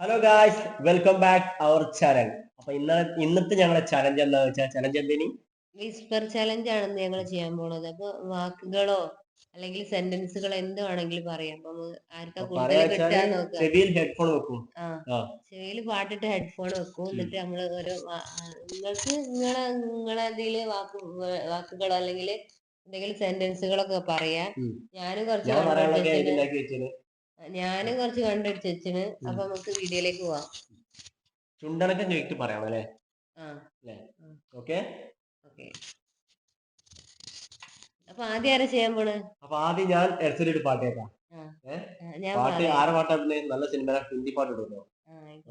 Hello guys welcome back our channel അപ്പൊ ഇന്ന ഇന്നത്തെ ഞങ്ങളുടെ ചലഞ്ച് എന്താ വെച്ചാൽ ചലഞ്ച് എന്തിനി? വിസ്പർ ചലഞ്ച് ആണെന്ന് ഞങ്ങൾ ചെയ്യാൻ പോണത്. അപ്പൊ വാക്കുകളോ അല്ലെങ്കിൽ സെന്റൻസുകളോ എന്ത് വേണമെങ്കിലും പറയാം. അപ്പൊ ആർക്കാ കൂടുതൽ കിട്ടാൻ വെച്ചാൽ ചെവിയിൽ ഹെഡ്ഫോൺ വെക്കും. ആ. ആ. ചെവിയിൽ പാട്ടിട്ട് ഹെഡ്ഫോൺ വെക്കും. എന്നിട്ട് നമ്മൾ ഓരോ വാ- ആ, നിങ്ങൾക്ക് നിങ്ങളെ നിങ്ങളെ എന്തെങ്കിലും വാക്ക് വാക്കുകളോ അല്ലെങ്കിൽ എന്തെങ്കിലും സെന്റൻസുകളൊക്കെ പറയാം. ഉം. ഞാനും കുറച്ച് ഞാൻ പറയാനുള്ളതൊക്കെ വെച്ചത്. ഞാനും കുറച്ച് കണ്ടുപിടിച്ചു വെച്ചിന്. അപ്പൊ നമുക്ക് വീഡിയോയിലേക്ക് പോവാം. ചുണ്ടനക്കം ചോദിച്ചിട്ട് പറയാം അല്ലേ? ആ. ഓക്കെ. ഓക്കെ. അപ്പൊ ആദ്യം ആരാ ചെയ്യാൻ പോണ്? അപ്പൊ ആദ്യം ഞാൻ എർസലിട്ട് പാട്ട് കേൾക്കാം. പാട്ട് ആരെ പാട്ടാ നല്ല സിനിമ ഹിന്ദി പാട്ട് ഇടുന്നു.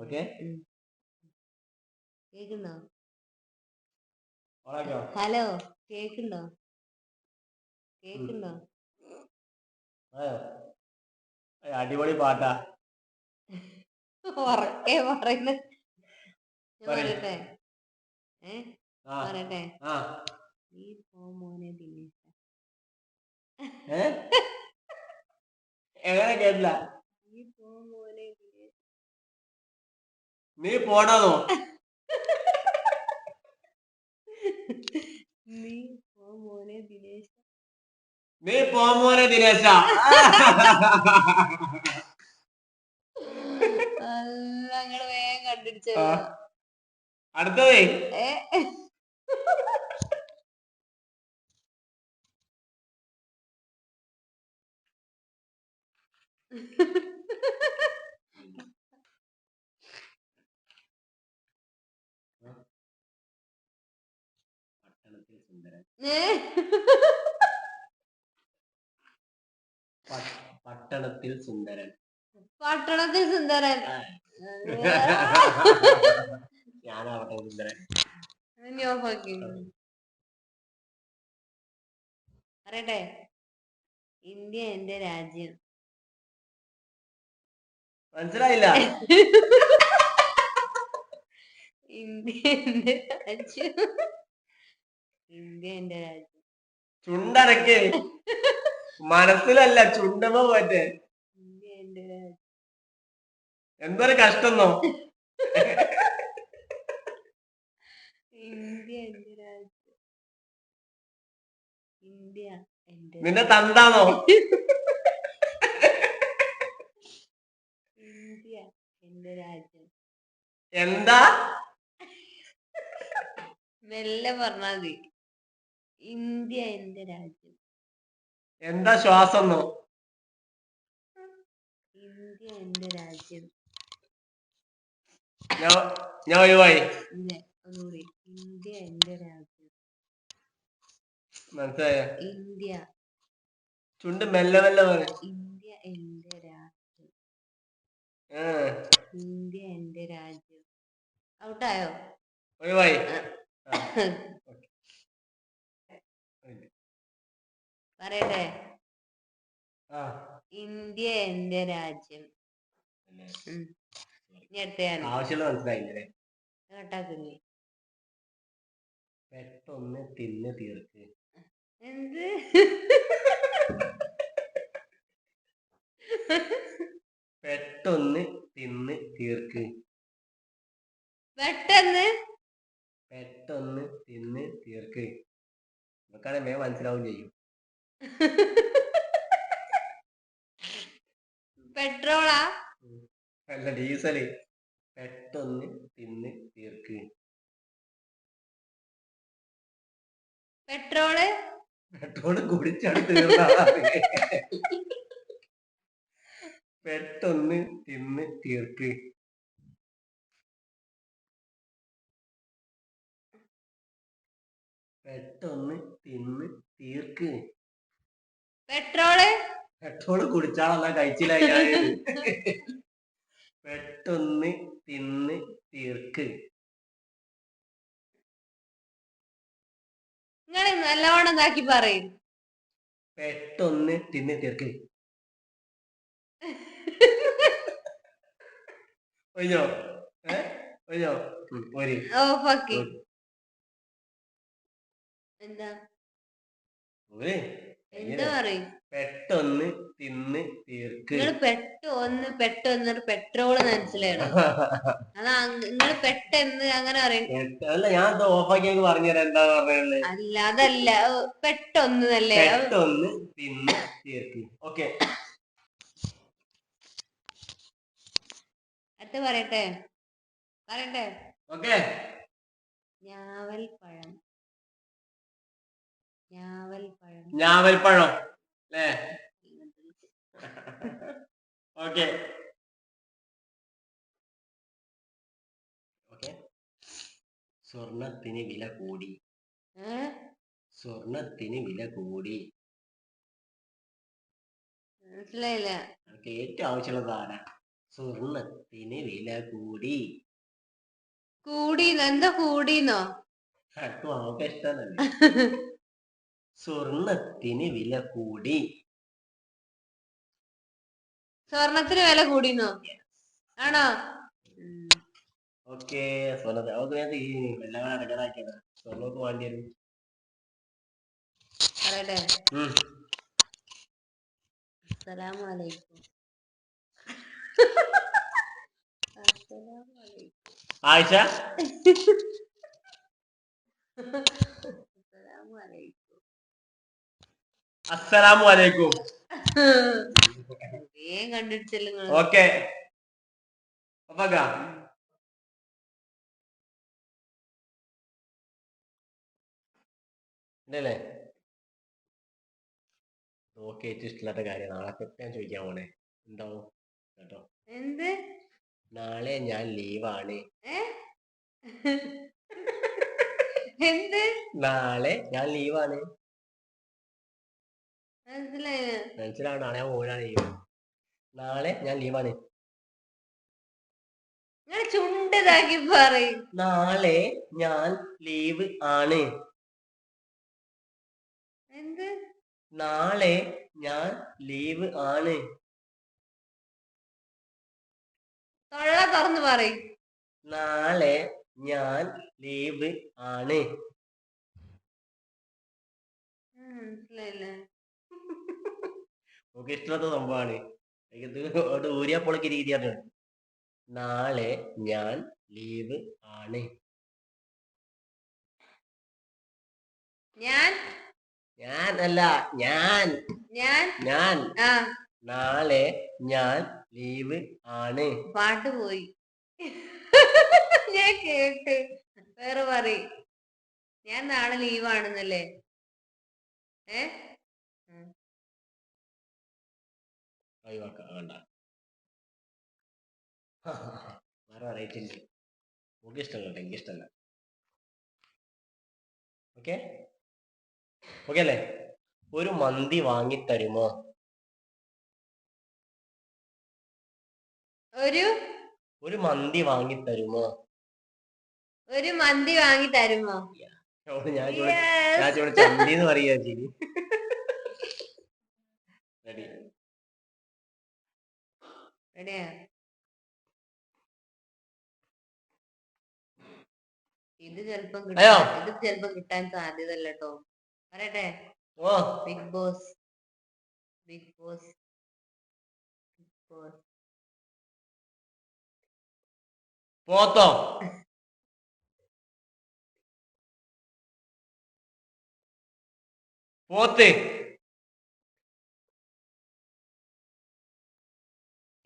ഓക്കെ. ഓളാക്കിയോ ഹലോ ആയോ? ഏയ്, അടിപൊളി പാട്ടാ. ഉറക്കെ പറയുന്ന. ഞാൻ പറയ്. പറയട്ടെ? ഏ? ആ പറയട്ടെ? ആ. നീ പോ മോനെ ദിനേശ. ഏ? എങ്ങനെ കേട്ടില്ല? നീ പോ മോനെ ദിനേശ. നീ പോടാന്നോ നീ പോ മോനെ ദിനേശ നീ പോമോനെ ദിനേശ. അടുത്തതേ. പട്ടണത്തിൽ സുന്ദരൻ പട്ടണത്തിൽ സുന്ദരൻ. പട്ടണത്തിൽ സുന്ദരൻ. ഞാനാവട്ടെ സുന്ദരൻ. അറിയട്ടെ ഇന്ത്യ എന്റെ രാജ്യം. മനസ്സിലായില്ല. ഇന്ത്യ എന്റെ രാജ്യം. ഇന്ത്യ എന്റെ രാജ്യം. ചുണ്ടനക്ക് മനസ്സിലല്ല ചുണ്ടമോ രാജ്യം എന്തൊരു കഷ്ടന്നോ? ഇന്ത്യ എന്റെ രാജ്യം. ഇന്ത്യ എന്റെ നിന്റെ തന്താന്നോ? ഇന്ത്യ എന്റെ രാജ്യം. എന്താ? മെല്ലെ പറഞ്ഞാ മതി. ഇന്ത്യ എന്റെ രാജ്യം. എന്താ ശ്വാസം എന്നോ ഇന്ത്യ എന്റെ രാജ്യം. ഞാൻ ഞാൻ ഒഴിവായി. ഇല്ല ഒന്നുകൂടി. ഇന്ത്യ എന്റെ രാജ്യം. മനസ്സിലായ? ഇന്ത്യ. ചുണ്ട് മെല്ലെ മെല്ലെ പറ ഇന്ത്യ എന്റെ രാജ്യം. ആ, ഇന്ത്യ എന്റെ രാജ്യം. ഔട്ടായോ? ഒഴിവായി. ആ, പറയട്ടെ ആ. ഇന്ത്യ എന്റെ രാജ്യം. ഇനി അടുത്ത ഞാൻ ആവശ്യമുള്ള മനസ്സിലായില്ലേ കട്ടാക്കുന്നേ. പെട്ടൊന്ന് തിന്ന് തീർക്ക്. എന്ത്? പെട്ടൊന്ന് തിന്ന് തീർക്ക്. പെട്ടെന്ന്? പെട്ടൊന്ന് തിന്ന് തീർക്ക്. നമുക്കാണെ വേഗം മനസ്സിലാവും ചെയ്യും. പെട്രോളാ? അല്ല ഡീസൽ. പെട്ടൊന്ന് തിന്ന് തീർക്ക്. പെട്രോൾ? പെട്രോൾ കുടിച്ചാണ് തീർന്ന പെട്ടൊന്ന് തിന്ന് തീർക്ക്. പെട്ടൊന്ന് തിന്ന് തീർക്ക്. പെട്രോൾ? പെട്രോൾ കുടിച്ചാളല്ല കഴിച്ചില്ല പെട്ടൊന്ന് തിന്ന് തീർക്ക്. നിങ്ങൾ നല്ലോണം ഇതാക്കി പറയും. പെട്ടൊന്ന് തിന്ന് തീർക്ക്. ഒഴിഞ്ഞോ? ഏ? ഒഴിഞ്ഞോ? ഉം, ഒരു ഓഫാക്കി ഒരു. എന്താ? ഒരു എന്താ പറയും? പെട്ടൊന്ന് തിന്ന് തീർക്ക്. നിങ്ങൾ പെട്ടൊന്ന് പെട്ടൊന്ന് പെട്രോൾ മനസ്സിലായണം അതാ നിങ്ങൾ പെട്ടെന്ന് അങ്ങനെ പറയും. അല്ല ഞാൻ ഓഫാക്കി പറഞ്ഞുതരാം എന്താ പറഞ്ഞത് അല്ല അതല്ല. പെട്ടൊന്ന് അല്ലേ പെട്ടൊന്ന് തിന്ന് തീർക്ക്. ഓക്കെ. അടുത്ത് പറയട്ടെ? പറയട്ടെ? ഓക്കെ. ഞാവൽ പഴം. ഞാവൽപ്പഴം അല്ലേ? ഓക്കെ. സ്വർണത്തിന് വില കൂടി? സ്വർണത്തിന് വില കൂടി. മനസ്സിലായില്ല. നമുക്ക് ഏറ്റവും ആവശ്യമുള്ള ആരാ? സ്വർണത്തിന് വില കൂടി. കൂടിന്നോ? എന്താ കൂടിന്നോ? അപ്പൊ നമുക്ക് ഇഷ്ടമല്ലേ സ്വർണത്തിന് വില കൂടി. സ്വർണത്തിന് വില കൂടിന്നോ? ആണോ. ഓക്കെ സ്വർണത്തിന് അവർക്ക് ഈ എല്ലാം കൂടെ അടക്കടാക്കിയത് സ്വർണമൊക്കെ വേണ്ടി വരും. പറയട്ടെ. ആയിഷ? അസ്സലാമു അലൈക്കും. കണ്ടിട്ടില്ല ഓക്കെ. ഉണ്ടല്ലേ നോക്കി ഏറ്റവും ഇഷ്ടമില്ലാത്ത കാര്യം. നാളെ ഞാൻ ചോദിക്കാൻ പോണേ? ഉണ്ടാവും കേട്ടോ. എന്ത്? നാളെ ഞാൻ ലീവാണ്. എന്ത്? നാളെ ഞാൻ ലീവാണ്. മനസ്സിലാണ് നാളെ ഞാൻ പോകാനാണ് ലീവ് നാളെ ഞാൻ ലീവാണ്. ചുണ്ടതാക്കി പറയും. നാളെ ഞാൻ ലീവ് ആണ്. എന്ത്? നാളെ ഞാൻ ലീവ് ആണ്. തൊള്ള തുറന്ന് പറയും. നാളെ ഞാൻ ലീവ് ആണ്. മനസ്സിലായില്ല? നമുക്ക് ഇഷ്ടമില്ലാത്ത സംഭവമാണ്. ഇത് അവിടെ രീതി രീതിയാണ് നാളെ ഞാൻ ലീവ് ആണ്. ഞാൻ? ഞാൻ അല്ല ഞാൻ. ഞാൻ? ഞാൻ. ആ. നാളെ ഞാൻ ലീവ് ആണ്. പാട്ട് പോയി. ഞാൻ കേട്ട്. വേറെ പറ ഞാൻ നാളെ ലീവാണെന്നല്ലേ? ഏ? ഒഴിവാക്കാം വേണ്ട വേറെ വെറൈറ്റി ഉണ്ട് നമുക്ക് ഇഷ്ടമല്ല കേട്ടോ എനിക്ക് ഇഷ്ടമല്ല. ഓക്കെ ഓക്കെ അല്ലേ? ഒരു മന്തി വാങ്ങിത്തരുമോ ഒരു? ഒരു മന്തി വാങ്ങിത്തരുമോ ഒരു മന്തി വാങ്ങി തരുമോ? അവൾ ഞാൻ. ഞാൻ ചന്തി എന്ന് പറയാ ശരി റെഡി റെഡിയാ ഇത് ചെലപ്പം അയ്യോ. കിട്ടാൻ ഇത് ചെലപ്പം കിട്ടാൻ സാധ്യത ഇല്ല കേട്ടോ പറയട്ടെ. ഓ. Big boss big boss big boss പോത്തോ. പോത്ത്.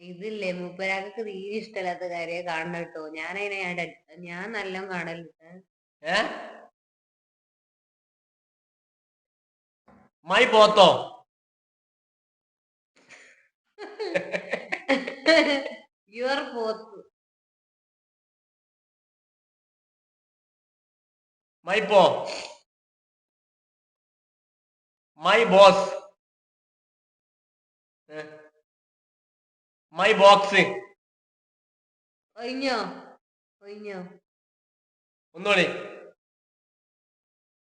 ഇതില്ലേ മൂപ്പരാൾക്ക് തീരെ ഇഷ്ടമല്ലാത്ത കാര്യ കാണണം കേട്ടോ ഞാൻ അതിനെ ഞാൻ നല്ല കാണലുണ്ട്. മൈ പോത്തോ. യുവർ പോത്ത്. മൈ പോ. My boss. മൈ ബോക്സ് ഒന്നുകൂടി.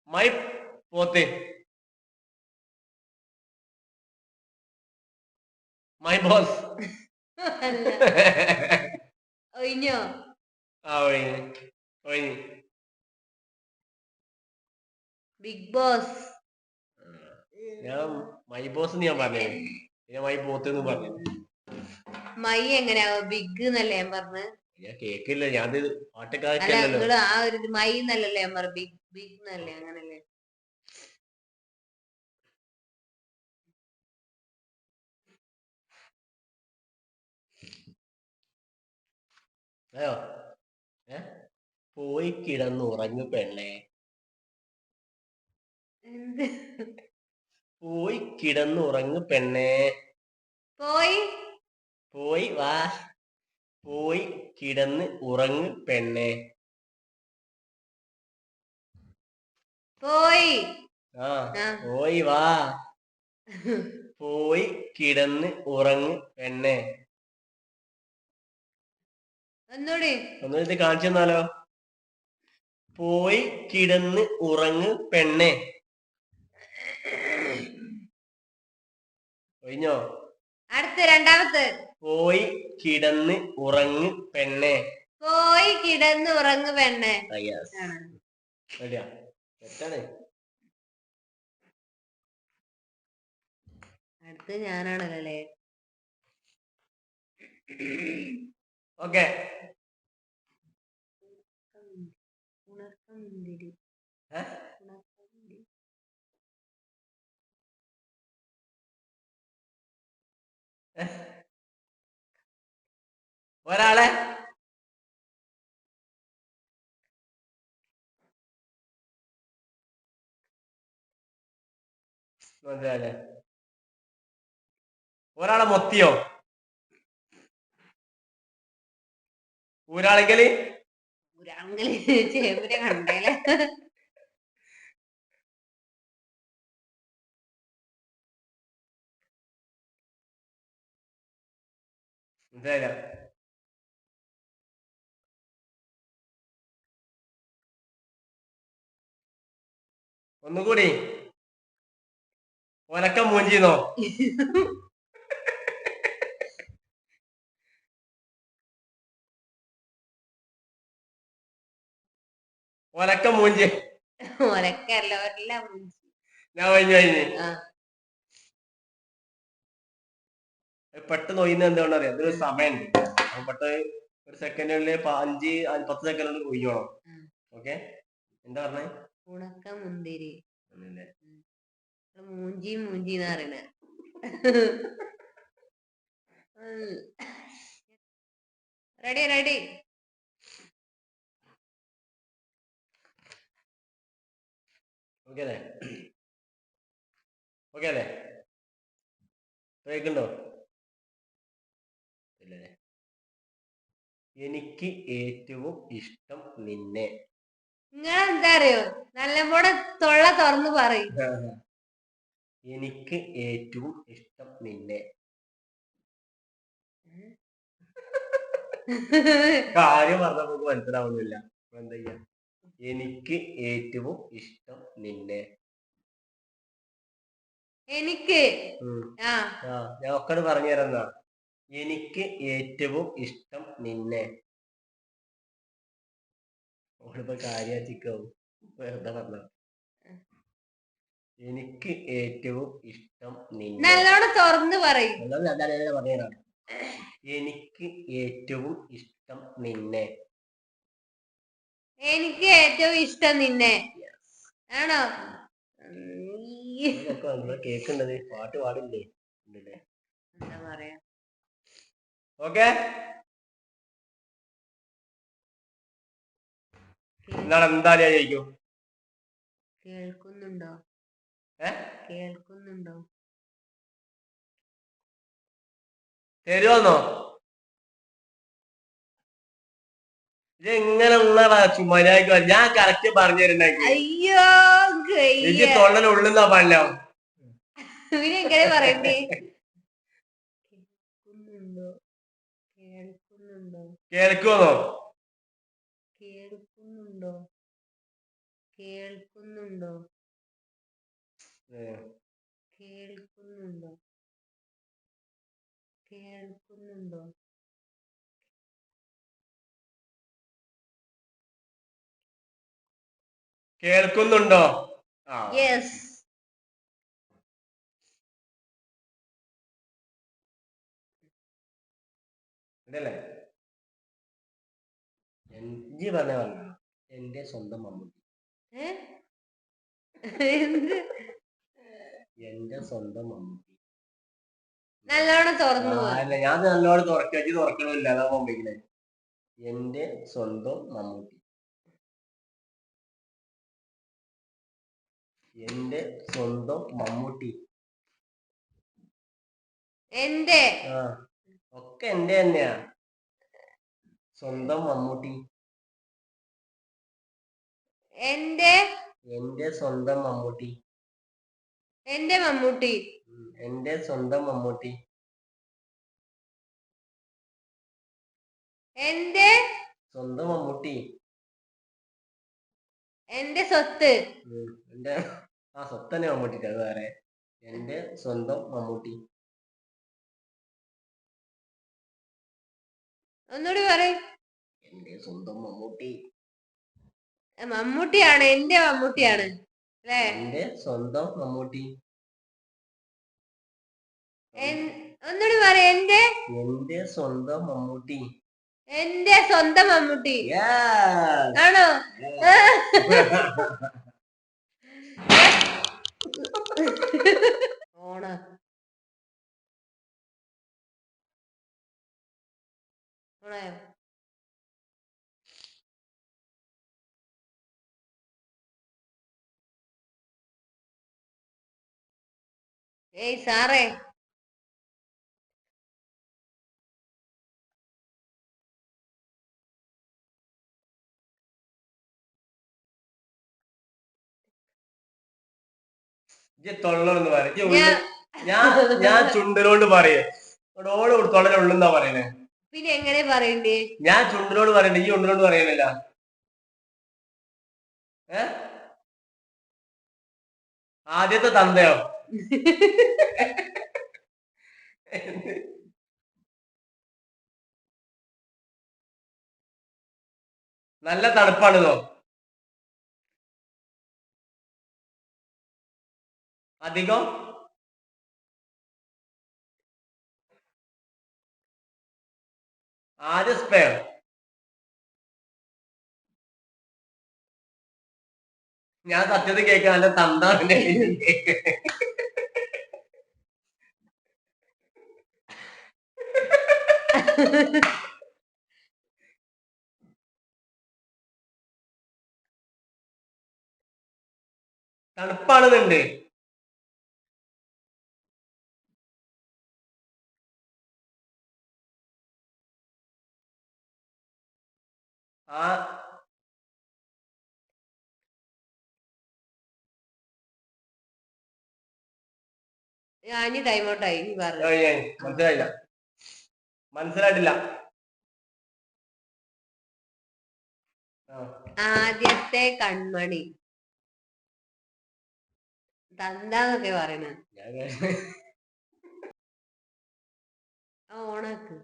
മൈ പോത്ത് മൈ ബോസ് ഒഴിഞ്ഞോ ആ ഒഴിഞ്ഞ് ഒഴിഞ്ഞ് ബിഗ് ബോസ് ഞാൻ മൈ ബോസ് ഞാൻ പറഞ്ഞു ഞാൻ മൈ പോത്ത് എന്ന് പറഞ്ഞു മൈ എങ്ങനെയാവോ? ബിഗ് എന്നല്ലേ ഞാൻ പറഞ്ഞ്? ഞാൻ കേക്കില്ല. ഞാൻ അല്ല നിങ്ങൾ ആ ഒരു ഇത് മൈ എന്നല്ലല്ലേ ഞാൻ പറഞ്ഞ? ബിഗ് ബിഗ് എന്നല്ലേ അങ്ങനല്ലേ? അയ്യോ ഏ? പോയി കിടന്നുറങ്ങു പെണ്ണേ. പോയി കിടന്നുറങ്ങു പെണ്ണേ. പോയി? പോയി വാ. പോയി കിടന്ന് ഉറങ്ങ് പെണ്ണേ. പോയി. ആ പോയി വാ. പോയി കിടന്ന് ഉറങ്ങ് പെണ്ണേ. ഒന്നൂടി. ഒന്ന് ഇത് കാണിച്ചു തന്നാലോ? പോയി കിടന്ന് ഉറങ്ങ് പെണ്ണെ. ഒഴിഞ്ഞോ അടുത്ത് രണ്ടാമത്തെ. പോയി കിടന്ന് ഉറങ്ങ് പെണ്ണെ. പോയി കിടന്ന് ഉറങ്ങ് പെണ്ണെ. റെഡിയാ. തെറ്റാണ്. അടുത്ത് ഞാനാണല്ലേ ഓക്കെ. ഉണക്കമുന്തിരി ഉണക്കമുന്തിരി ഒരാളെ മനസ്സിലായില്ലേ ഒരാളെ മൊത്തിയോ? കണ്ടേലെ. മനസ്സിലായില്ല ഒന്നുകൂടി. ഒലക്ക മൂഞ്ചിന്നോ? ഒലക്ക മൂഞ്ചി. ഒലക്കല്ല മൂഞ്ചി. ഞാൻ കഴിഞ്ഞു കഴിഞ്ഞു പെട്ടെന്ന് ഒയ്യുന്ന എന്താണെന്ന് അറിയാം? സമയമുണ്ട്. അപ്പൊ പെട്ടെന്ന് ഒരു സെക്കൻഡിൽ അഞ്ച് പത്ത് സെക്കൻഡ് കൊണ്ട് ഒയ്യോണം. ഓക്കെ എന്താ പറഞ്ഞേ? ഉണക്ക മുന്തിരി. മൂഞ്ചി മൂഞ്ചി എന്ന് പറയണ. Ready ready. ഓക്കെ അല്ലേ? ഓക്കെ അല്ലേ? കേൾക്കുന്നുണ്ടോ ഇല്ലല്ലേ? എനിക്ക് ഏറ്റവും ഇഷ്ടം നിന്നെ. നിങ്ങൾ എന്താ അറിയോ? നല്ലപോലെ തൊള്ള തുറന്നു പറയും. എനിക്ക് ഏറ്റവും ഇഷ്ടം നിന്നെ. കാര്യം പറഞ്ഞപ്പോ മനസ്സിലാവുന്നില്ല അപ്പൊ എന്താ ചെയ്യാ? എനിക്ക് ഏറ്റവും ഇഷ്ടം നിന്നെ. എനിക്ക്? ഞാൻ ഒക്കെ പറഞ്ഞു തരുന്ന എനിക്ക് ഏറ്റവും ഇഷ്ടം നിന്നെ. ഓളിപ്പോ കാര്യാച്ചിക്കാവും വെറുതെ പറഞ്ഞ എനിക്ക് ഏറ്റവും ഇഷ്ടം നിന്നെ. നല്ലോണം തുറന്ന് പറയും. ഞാൻ തന്നെ എനിക്ക് ഏറ്റവും ഇഷ്ടം നിന്നെ. എനിക്ക് ഏറ്റവും ഇഷ്ടം നിന്നെ. ആണോ? ഈ, ഇതൊക്കെ നമ്മൾ കേൾക്കേണ്ടത് പാട്ട് പാടില്ലേ? ഉണ്ടല്ലേ? എന്താ പറയാ? ഓക്കെ എന്താണ് എന്താ ചോദിക്കും? കേൾക്കുന്നുണ്ടോ? കേൾക്കുന്നുണ്ടോ? തരുവന്നോ? ഇത് എങ്ങനെ ഉള്ളടാ മര്യാദയ്ക്ക് ഞാൻ കറക്റ്റ് പറഞ്ഞു തരുന്നെങ്കിൽ അയ്യോ എനിക്ക്. തൊള്ളൽ ഉള്ളുന്നാ ഇവർ എങ്ങനെ പറയണ്ടേ? കേൾക്കുന്നുണ്ടോ? കേൾക്കുന്നുണ്ടോ? കേൾക്കുമെന്നോ കേൾക്കുന്നുണ്ടോ? കേൾക്കുന്നുണ്ടോ? കേൾക്കുന്നുണ്ടോ? കേൾക്കുന്നുണ്ടോ? കേൾക്കുന്നുണ്ടോ? യെസ്. ഉണ്ടല്ലേ എനിക്ക് പറഞ്ഞ പറഞ്ഞു എന്റെ സ്വന്തം മമ്മൂട്ടി. എന്ത്? എന്റെ സ്വന്തം മമ്മൂട്ടി. നല്ലോണം തുറന്നു ആ, അല്ല ഞാൻ നല്ലോണം തുറക്കി തുറക്കണില്ല അതാ മമ്മിക്കിനെ എന്റെ സ്വന്തം മമ്മൂട്ടി. എന്റെ സ്വന്തം മമ്മൂട്ടി. എന്റെ ആ ഒക്കെ എന്റെ തന്നെയാ. സ്വന്തം മമ്മൂട്ടി. എന്റെ? എന്റെ സ്വന്തം മമ്മൂട്ടി. എന്റെ മമ്മൂട്ടി. എന്റെ സ്വന്തം മമ്മൂട്ടി. എന്റെ? സ്വന്തം മമ്മൂട്ടി. എന്റെ സ്വത്ത്. എന്റെ ആ സ്വത്തന്നെ മമ്മൂട്ടി അത് വേറെ. എന്റെ സ്വന്തം മമ്മൂട്ടി. ഒന്നുകൂടി പറയും. എന്റെ സ്വന്തം മമ്മൂട്ടി. മമ്മൂട്ടിയാണ് എന്റെ മമ്മൂട്ടിയാണ് അല്ലേ? എന്റെ സ്വന്തം മമ്മൂട്ടി. ഒന്നുകൂടി പറ എന്റെ എന്റെ സ്വന്തം മമ്മൂട്ടി. എന്റെ സ്വന്തം മമ്മൂട്ടി! ആണോ? ഓണ. ഓണായോ? ഏയ് സാറേ. തൊള്ളൊന്ന് പറ ഇജ്ജ് ഞാൻ ഞാൻ ചുണ്ടിനോട് പറയേ. ഓൾ തൊള്ളലുള്ളെന്നാ പറയണേ. പിന്നെ എങ്ങനെ പറയണ്ടേ? ഞാൻ ചുണ്ടിനോട് പറയണ്ട ഈ ഉണ്ടിനോട് പറയണില്ല. ഏ? ആദ്യത്തെ തന്തയോ? നല്ല തണുപ്പാണെന്നോ അധികം? ആര് സ്പെയർ ഞാൻ സത്യത്തിൽ കേൾക്കാൻ നല്ല തന്താണ് തണുപ്പാണെന്നുണ്ട് ആ. ഞാൻ ടൈം ഔട്ടായി മനസ്സിലായില്ല. മനസ്സിലായിട്ടില്ല. ആദ്യത്തെ കൺമണി. തന്താന്നൊക്കെ പറയണ ഞാൻ കേട്ടു. ആ ഓണാക്ക്.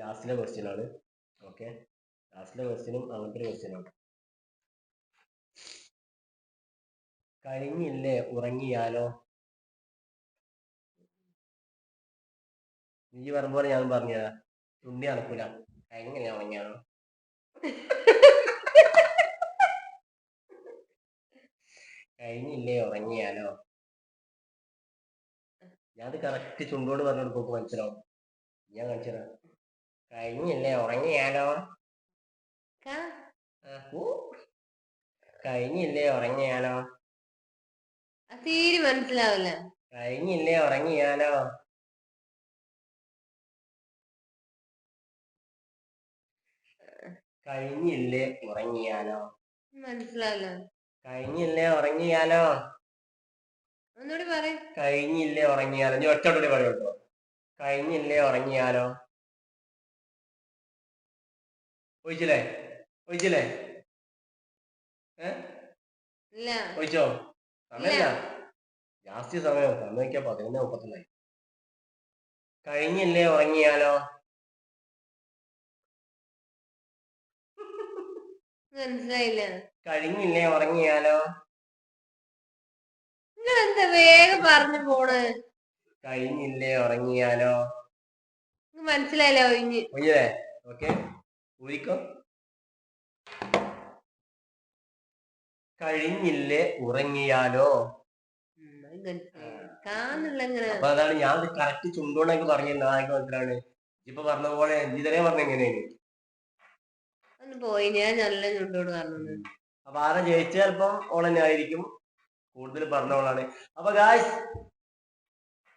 ലാസ്റ്റിലെ ക്വസ്റ്റ്യൻ ആണ്. ഓക്കെ ലാസ്റ്റിലെ ക്വസ്റ്റ്യനും അങ്ങനത്തെ ഒരു ക്വസ്റ്റ്യൻ ആണ്. കഴിഞ്ഞില്ലേ? ഉറങ്ങിയാലോ? നീ പറഞ്ഞ പോലെ ഞാൻ പറഞ്ഞതാ. തുണ്ടി നടക്കൂല. കഴിഞ്ഞില്ലേ ഉറങ്ങിയാലോ കഴിഞ്ഞില്ലേ? ഉറങ്ങിയാലോ? ഞാൻ കറക്റ്റ് ചുണ്ടോട് പറഞ്ഞോട് പോക്ക് മനസ്സിലാവും. ഞാൻ കാണിച്ചു തരാം. കഴിഞ്ഞില്ലേ? ഉറങ്ങിയാലോ. കഴിഞ്ഞില്ലേ? ഉറങ്ങിയാലോ? അത് തീരെ മനസ്സിലാവില്ല. കഴിഞ്ഞില്ലേ? ഉറങ്ങിയാലോ? കഴിഞ്ഞില്ലേ? ഉറങ്ങിയാലോ? മനസ്സിലാവില്ല. കഴിഞ്ഞില്ലേ? ഉറങ്ങിയാലോ? ഒന്നുകൂടി പറ കഴിഞ്ഞില്ലേ? ഉറങ്ങിയാലോ? നീ ഒറ്റോടെ പറയൂ കഴിഞ്ഞില്ലേ? ഉറങ്ങിയാലോ? ഒഴിച്ചില്ലേ? ഒഴിച്ചില്ലേ? ഏ? ഒഴിച്ചോ? സമയമില്ല ജാസ്തി സമയം. സമയക്കാ പതിനൊന്ന് മുപ്പത്തൊന്നായി. കഴിഞ്ഞില്ലേ ഉറങ്ങിയാലോ? മനസ്സിലായില്ല. കഴിഞ്ഞില്ലേ ഉറങ്ങിയാലോ? നിങ്ങൾ എന്താ വേഗം പറഞ്ഞു പോണ്? കഴിഞ്ഞില്ലേ ഉറങ്ങിയാലോ? മനസ്സിലായില്ലേ മനസ്സിലായില്ല ഒഴിഞ്ഞ്. ഒഴിഞ്ഞേ ഓക്കെ. ഊരിക്കോ. കഴിഞ്ഞില്ലേ ഉറങ്ങിയാലോ? അപ്പൊ അതാണ് ഞാൻ കറക്റ്റ് ചുണ്ടോണൊക്കെ പറഞ്ഞിരുന്നത്. നായക മനസ്സിലാണ്. ഇപ്പൊ പറഞ്ഞ പോലെ ഇതരെ പറഞ്ഞ എങ്ങനെയാണ്? പോയി. ഞാൻ നല്ല ചുണ്ടോട് പറഞ്ഞത്. അപ്പൊ ആരെ ജയിച്ച ചിലപ്പം ഓളന്നെ ആയിരിക്കും. കൂടുതൽ പറഞ്ഞോളാണ് അപ്പൊ ഗായ്സ്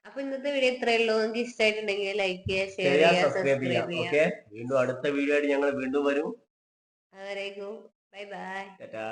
അപ്പൊ ഇന്നത്തെ വീഡിയോ ഇത്രയേ ഉള്ളൂ. നിങ്ങൾക്ക് ഇഷ്ടമായിട്ടുണ്ടെങ്കിൽ ലൈക്ക് ചെയ്യുക ഷെയർ ചെയ്യാം ചെയ്യുക സബ്സ്ക്രൈബ് ചെയ്യാം സബ്സ്ക്രൈബ് ചെയ്യുക. ഓക്കെ വീണ്ടും അടുത്ത വീഡിയോ ആയിട്ട് ഞങ്ങൾ വീണ്ടും വരും. അവരേക്കും ബൈ ബൈ ടാറ്റാ.